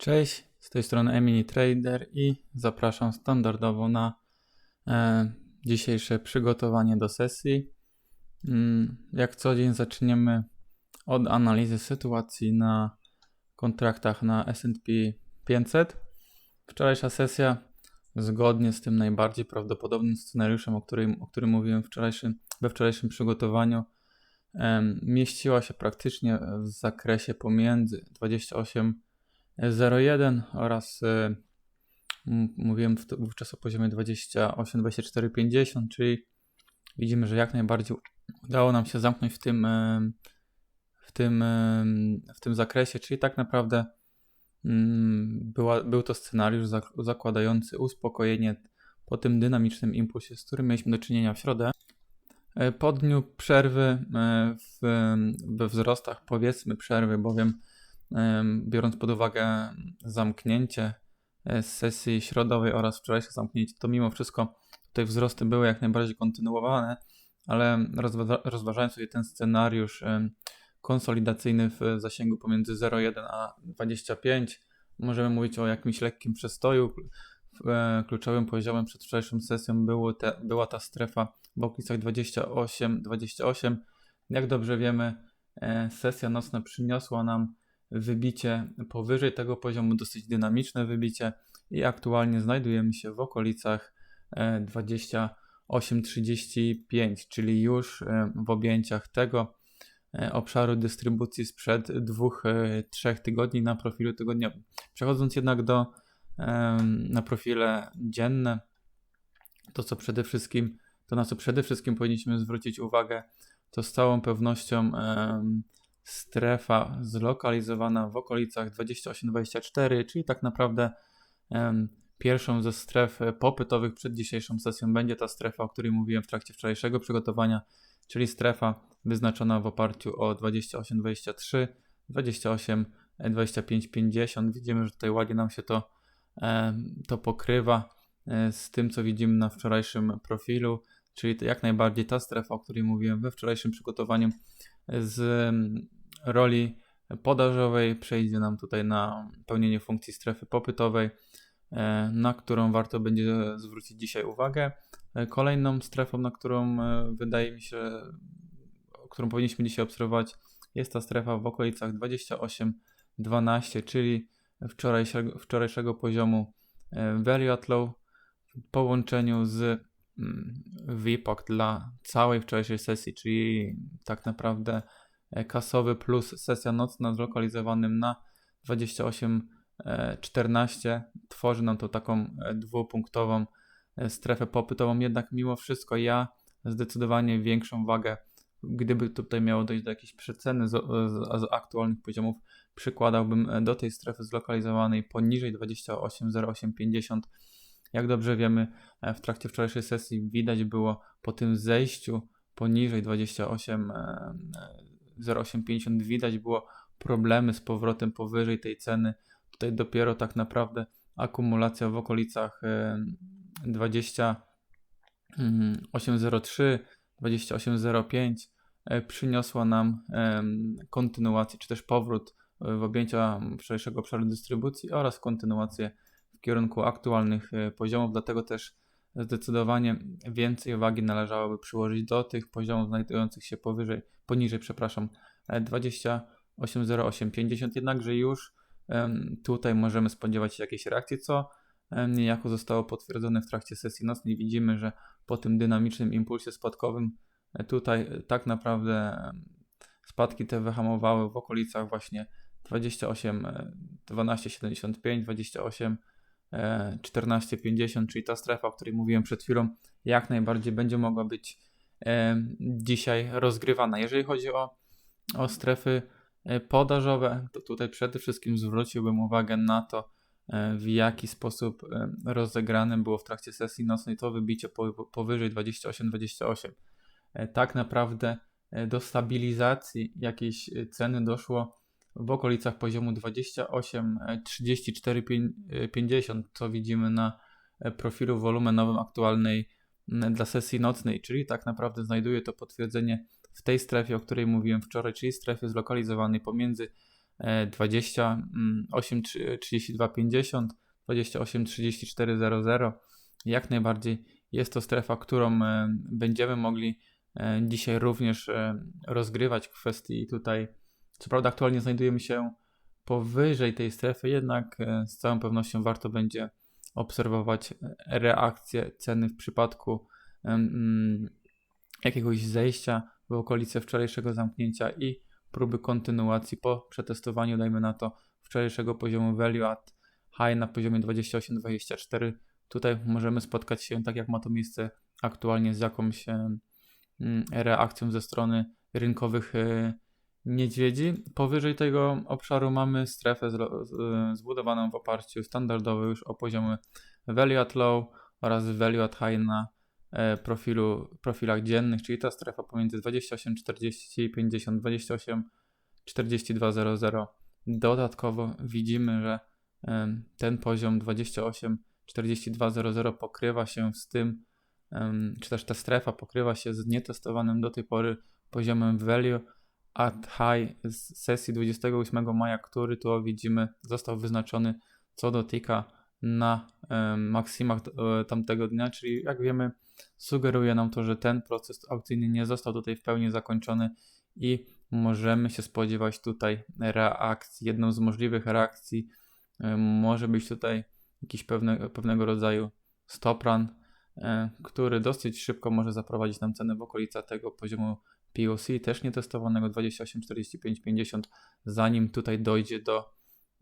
Cześć, z tej strony Emini Trader i zapraszam standardowo na e, dzisiejsze przygotowanie do sesji. Mm, jak co dzień zaczniemy od analizy sytuacji na kontraktach na S&P 500. Wczorajsza sesja zgodnie z tym najbardziej prawdopodobnym scenariuszem, o którym, o którym mówiłem wczorajszym, we wczorajszym przygotowaniu, mieściła się praktycznie w zakresie pomiędzy 28 0,1 oraz y, mówiłem wówczas o poziomie 28, 24, 50, czyli widzimy, że jak najbardziej udało nam się zamknąć w tym, y, w tym, y, w tym zakresie, czyli tak naprawdę mm, była, był to scenariusz zakładający uspokojenie po tym dynamicznym impulsie, z którym mieliśmy do czynienia w środę. Po dniu przerwy w, we wzrostach, powiedzmy przerwy, bowiem biorąc pod uwagę zamknięcie e, sesji środowej oraz wczorajsze zamknięcie, to mimo wszystko tutaj wzrosty były jak najbardziej kontynuowane, ale rozważając sobie ten scenariusz konsolidacyjny w zasięgu pomiędzy 0,1 a 25, możemy mówić o jakimś lekkim przestoju. E, kluczowym poziomem przed wczorajszą sesją było te, była ta strefa w okolicach 28-28. Jak dobrze wiemy, e, sesja nocna przyniosła nam wybicie powyżej tego poziomu, dosyć dynamiczne wybicie i aktualnie znajdujemy się w okolicach 28-35, czyli już e, w objęciach tego e, obszaru dystrybucji sprzed dwóch, e, trzech tygodni na profilu tygodniowym. Przechodząc jednak do na profile dzienne, to co przede wszystkim, to na co przede wszystkim powinniśmy zwrócić uwagę, to z całą pewnością strefa zlokalizowana w okolicach 28-24, czyli tak naprawdę pierwszą ze stref popytowych przed dzisiejszą sesją będzie ta strefa, o której mówiłem w trakcie wczorajszego przygotowania, czyli strefa wyznaczona w oparciu o 28-23, 28-25-50. Widzimy, że tutaj ładnie nam się to, to pokrywa e, z tym, co widzimy na wczorajszym profilu, czyli jak najbardziej ta strefa, o której mówiłem we wczorajszym przygotowaniu z roli podażowej przejdzie nam tutaj na pełnienie funkcji strefy popytowej, e, na którą warto będzie zwrócić dzisiaj uwagę. E, kolejną strefą, na którą e, wydaje mi się, którą powinniśmy dzisiaj obserwować, jest ta strefa w okolicach 28-12, czyli wczorajszego, wczorajszego poziomu value at low w połączeniu z mm, VPOC dla całej wczorajszej sesji, czyli tak naprawdę E, kasowy plus sesja nocna zlokalizowanym na 28.14 e, tworzy nam to taką e, dwupunktową strefę popytową, jednak mimo wszystko ja zdecydowanie większą wagę, gdyby tutaj miało dojść do jakiejś przeceny z, z, z aktualnych poziomów, przykładałbym do tej strefy zlokalizowanej poniżej 28.0850. Jak dobrze wiemy, w trakcie wczorajszej sesji widać było po tym zejściu poniżej 28 0,850 widać było problemy z powrotem powyżej tej ceny. Tutaj dopiero tak naprawdę akumulacja w okolicach 2803, 2805 e, przyniosła nam kontynuację, czy też powrót e, w objęcia wczorajszego obszaru dystrybucji oraz kontynuację kierunku aktualnych e, poziomów, dlatego też zdecydowanie więcej uwagi należałoby przyłożyć do tych poziomów znajdujących się powyżej, poniżej, przepraszam, 28.08.50, jednakże już tutaj możemy spodziewać się jakiejś reakcji, co niejako zostało potwierdzone w trakcie sesji nocnej. Widzimy, że po tym dynamicznym impulsie spadkowym e, tutaj e, tak naprawdę spadki te wyhamowały w okolicach właśnie 28, 12,75, 28 14,50, czyli ta strefa, o której mówiłem przed chwilą, jak najbardziej będzie mogła być dzisiaj rozgrywana. Jeżeli chodzi o, o strefy e, podażowe, to tutaj przede wszystkim zwróciłbym uwagę na to, e, w jaki sposób rozegrane było w trakcie sesji nocnej to wybicie powyżej 28-28. E, tak naprawdę do stabilizacji jakiejś ceny doszło w okolicach poziomu 28, 34, 50, co widzimy na e, profilu wolumenowym aktualnej dla sesji nocnej, czyli tak naprawdę znajduje to potwierdzenie w tej strefie, o której mówiłem wczoraj, czyli strefie zlokalizowanej pomiędzy 28 32 50, 28 34 00. Jak najbardziej jest to strefa, którą e, będziemy mogli e, dzisiaj również rozgrywać w kwestii tutaj. Co prawda, aktualnie znajdujemy się powyżej tej strefy, jednak z całą pewnością warto będzie obserwować reakcję ceny w przypadku jakiegoś zejścia w okolice wczorajszego zamknięcia i próby kontynuacji po przetestowaniu, dajmy na to, wczorajszego poziomu value at high na poziomie 28-24. Tutaj możemy spotkać się, tak jak ma to miejsce aktualnie, z jakąś mm, reakcją ze strony rynkowych e, niedźwiedzi. Powyżej tego obszaru mamy strefę zbudowaną w oparciu standardowo już o poziomy value at low oraz value at high na E, profilu, profilach dziennych, czyli ta strefa pomiędzy 28, 40, 50, 28, 42, 00. Dodatkowo widzimy, że ten poziom 28, 42, 00 pokrywa się z tym, czy też ta strefa pokrywa się z nietestowanym do tej pory poziomem value at high z sesji 28 maja, który tu widzimy został wyznaczony co dotyka na maksimach e, tamtego dnia, czyli jak wiemy sugeruje nam to, że ten proces aukcyjny nie został tutaj w pełni zakończony i możemy się spodziewać tutaj reakcji. Jedną z możliwych reakcji e, może być tutaj jakiś pewne, pewnego rodzaju stop run, e, który dosyć szybko może zaprowadzić nam cenę w okolica tego poziomu POC, też nietestowanego 28, 45, 50, zanim tutaj dojdzie do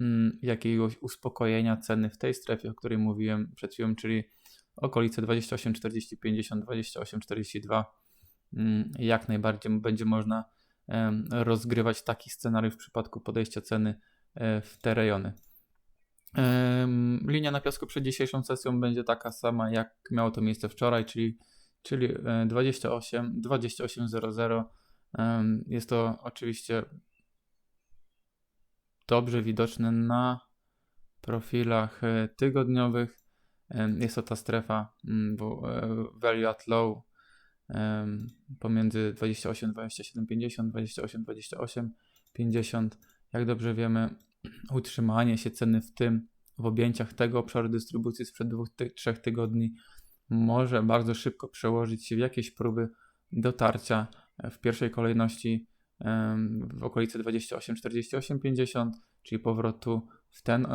mm, jakiegoś uspokojenia ceny w tej strefie, o której mówiłem przed chwilą, czyli okolice 28, 40, 50, 28, 42. Jak najbardziej będzie można rozgrywać taki scenariusz w przypadku podejścia ceny e, w te rejony. Linia na piasku przed dzisiejszą sesją będzie taka sama, jak miało to miejsce wczoraj, czyli, czyli 28, 28.00. Jest to oczywiście dobrze widoczne na profilach e, tygodniowych. Jest to ta strefa mm, e, value at low pomiędzy 28, 27, 50, 28, 28, 50. Jak dobrze wiemy, utrzymanie się ceny w tym, w objęciach tego obszaru dystrybucji sprzed dwóch, trzech tygodni może bardzo szybko przełożyć się w jakieś próby dotarcia w pierwszej kolejności w okolicy 28, 48, 50, czyli powrotu w ten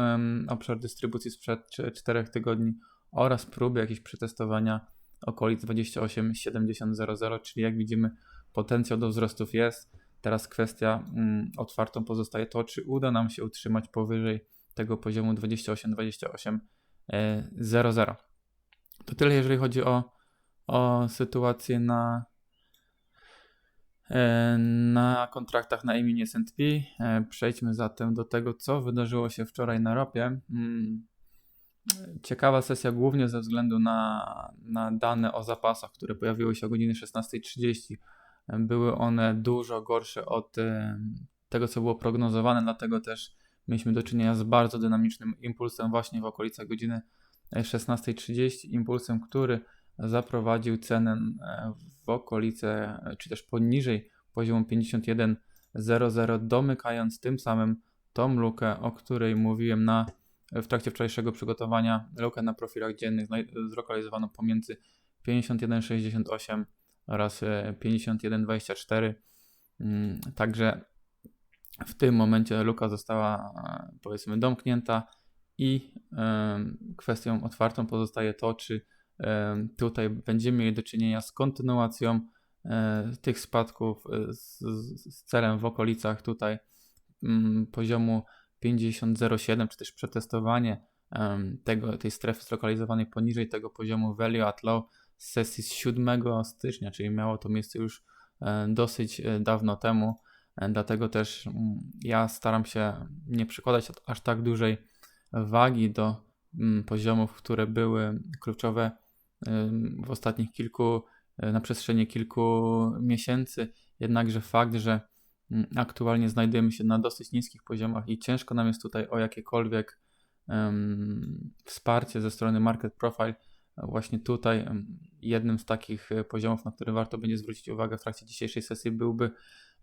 obszar dystrybucji sprzed 4 tygodni oraz próby jakieś przetestowania okolic 28, 70, 00, czyli jak widzimy potencjał do wzrostów jest. Teraz kwestia um, otwartą pozostaje to, czy uda nam się utrzymać powyżej tego poziomu 28, 28, e, 00. To tyle, jeżeli chodzi o, o sytuację na E, na kontraktach na imię S&P. E, przejdźmy zatem do tego, co wydarzyło się wczoraj na ropie. Mm, ciekawa sesja głównie ze względu na, na dane o zapasach, które pojawiły się o godzinie 16.30. E, były one dużo gorsze od tego, co było prognozowane, dlatego też mieliśmy do czynienia z bardzo dynamicznym impulsem właśnie w okolicach godziny 16.30. Impulsem, który zaprowadził cenę w okolice, czy też poniżej poziomu 51.00, domykając tym samym tą lukę, o której mówiłem na, w trakcie wczorajszego przygotowania, lukę na profilach dziennych zlokalizowaną pomiędzy 51.68 oraz 51.24. E, mm, także w tym momencie luka została e, powiedzmy domknięta i kwestią otwartą pozostaje to, czy Tutaj będziemy mieli do czynienia z kontynuacją e, tych spadków e, z, z celem w okolicach tutaj mm, poziomu 50.07, czy też przetestowanie tego, tej strefy zlokalizowanej poniżej tego poziomu value at low z sesji z 7 stycznia, czyli miało to miejsce już e, dosyć dawno temu. Dlatego też mm, ja staram się nie przykładać aż tak dużej wagi do mm, poziomów, które były kluczowe w ostatnich kilku, e, na przestrzeni kilku miesięcy. Jednakże fakt, że mm, aktualnie znajdujemy się na dosyć niskich poziomach i ciężko nam jest tutaj o jakiekolwiek um, wsparcie ze strony Market Profile. Właśnie tutaj jednym z takich e, poziomów, na który warto będzie zwrócić uwagę w trakcie dzisiejszej sesji byłby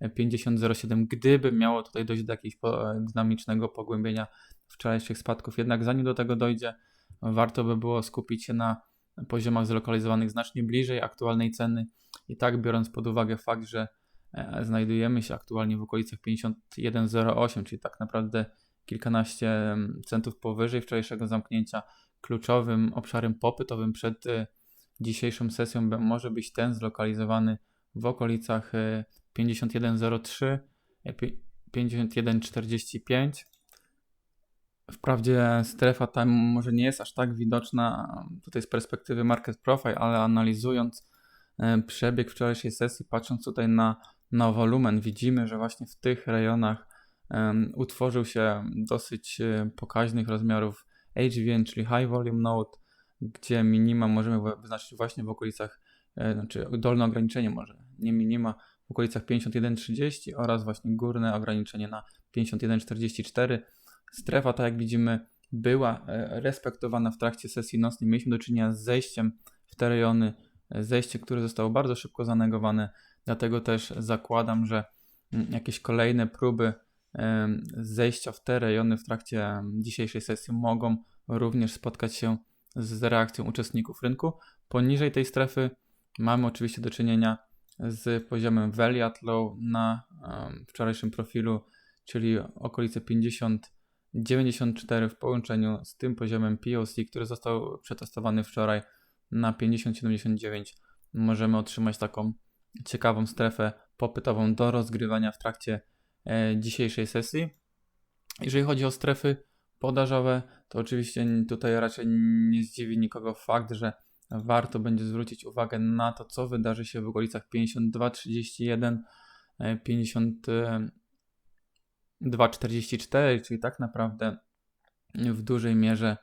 50.07, gdyby miało tutaj dojść do jakiegoś po- dynamicznego pogłębienia wczorajszych spadków. Jednak zanim do tego dojdzie, warto by było skupić się na poziomach zlokalizowanych znacznie bliżej aktualnej ceny. I tak biorąc pod uwagę fakt, że e, znajdujemy się aktualnie w okolicach 51.08, czyli tak naprawdę kilkanaście centów powyżej wczorajszego zamknięcia, kluczowym obszarem popytowym przed e, dzisiejszą sesją może być ten zlokalizowany w okolicach e, 51.03, e, pi- 51.45. Wprawdzie strefa tam może nie jest aż tak widoczna tutaj z perspektywy market profile, ale analizując e, przebieg wczorajszej sesji, patrząc tutaj na, na wolumen, widzimy, że właśnie w tych rejonach em, utworzył się dosyć e, pokaźnych rozmiarów HVN, czyli High Volume Node, gdzie minima możemy wy- wyznaczyć właśnie w okolicach, e, znaczy dolne ograniczenie może, nie minima, okolicach 51,30 oraz właśnie górne ograniczenie na 51,44. Strefa, tak jak widzimy, była e, respektowana w trakcie sesji nocnej. Mieliśmy do czynienia z zejściem w te rejony, e, zejście, które zostało bardzo szybko zanegowane, dlatego też zakładam, że mm, jakieś kolejne próby em, zejścia w te rejony w trakcie dzisiejszej sesji mogą również spotkać się z reakcją uczestników rynku. Poniżej tej strefy mamy oczywiście do czynienia z poziomem value at low na wczorajszym profilu, czyli okolice 50 94 w połączeniu z tym poziomem POC, który został przetestowany wczoraj na 50,79 możemy otrzymać taką ciekawą strefę popytową do rozgrywania w trakcie e, dzisiejszej sesji. Jeżeli chodzi o strefy podażowe, to oczywiście tutaj raczej nie zdziwi nikogo fakt, że warto będzie zwrócić uwagę na to, co wydarzy się w okolicach 52,31, e, 50 e, 2,44, czyli tak naprawdę w dużej mierze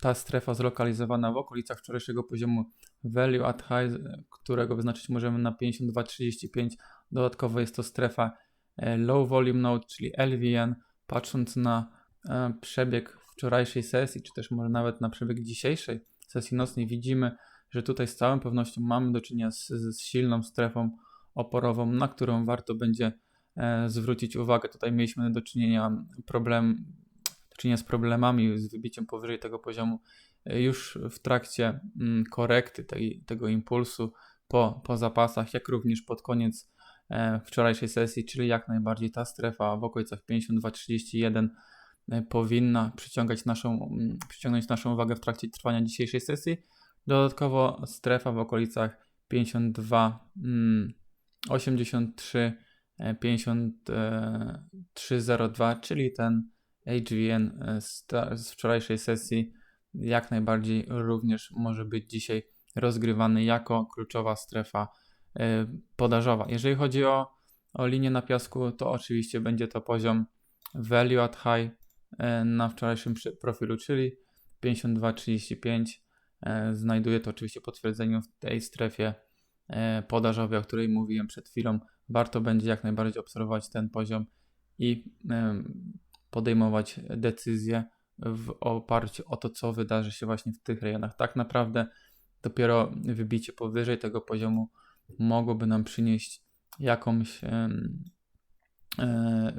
ta strefa zlokalizowana w okolicach wczorajszego poziomu value at high, którego wyznaczyć możemy na 52,35. Dodatkowo jest to strefa e, low volume node, czyli LVN. Patrząc na e, przebieg wczorajszej sesji, czy też może nawet na przebieg dzisiejszej sesji nocnej, widzimy, że tutaj z całą pewnością mamy do czynienia z, z silną strefą oporową, na którą warto będzie e, zwrócić uwagę. Tutaj mieliśmy do czynienia, problem, do czynienia z problemami z wybiciem powyżej tego poziomu e, już w trakcie mm, korekty tej, tego impulsu po, po zapasach, jak również pod koniec e, wczorajszej sesji, czyli jak najbardziej ta strefa w okolicach 52-31 e, powinna przyciągać naszą, mm, przyciągnąć naszą uwagę w trakcie trwania dzisiejszej sesji. Dodatkowo strefa w okolicach 52, mm, 83, e, 5302, czyli ten HVN e, z, wczorajszej sesji jak najbardziej również może być dzisiaj rozgrywany jako kluczowa strefa e, podażowa. Jeżeli chodzi o, o linię na piasku, to oczywiście będzie to poziom value at high e, na wczorajszym profilu, czyli 52,35. E, Znajduje to oczywiście potwierdzenie w tej strefie e, podażowej, o której mówiłem przed chwilą. Warto będzie jak najbardziej obserwować ten poziom i podejmować decyzje w oparciu o to, co wydarzy się właśnie w tych rejonach. Tak naprawdę dopiero wybicie powyżej tego poziomu mogłoby nam przynieść jakąś e,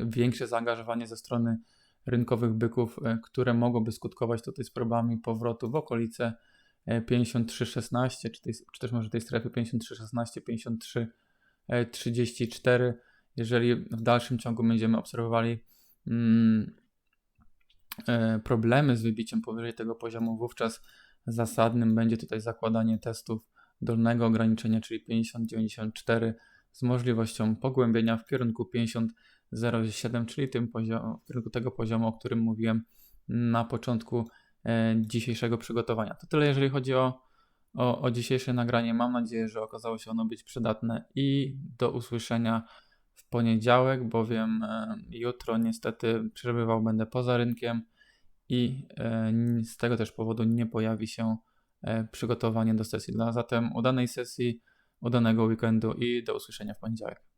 większe zaangażowanie ze strony rynkowych byków, e, które mogłoby skutkować tutaj z problemami powrotu w okolice e, 53,16, czy, tej, czy też może tej strefy 53,16, 53, e, 34. Jeżeli w dalszym ciągu będziemy obserwowali mm, e, problemy z wybiciem powyżej tego poziomu, wówczas zasadnym będzie tutaj zakładanie testów dolnego ograniczenia, czyli 50-94 z możliwością pogłębienia w kierunku 50-07, czyli tym poziom, tego poziomu, o którym mówiłem na początku e, dzisiejszego przygotowania. To tyle, jeżeli chodzi o, o, o dzisiejsze nagranie. Mam nadzieję, że okazało się ono być przydatne i do usłyszenia w poniedziałek, bowiem e, jutro niestety przebywał będę poza rynkiem i e, z tego też powodu nie pojawi się przygotowanie do sesji. No, zatem udanej sesji, udanego weekendu i do usłyszenia w poniedziałek.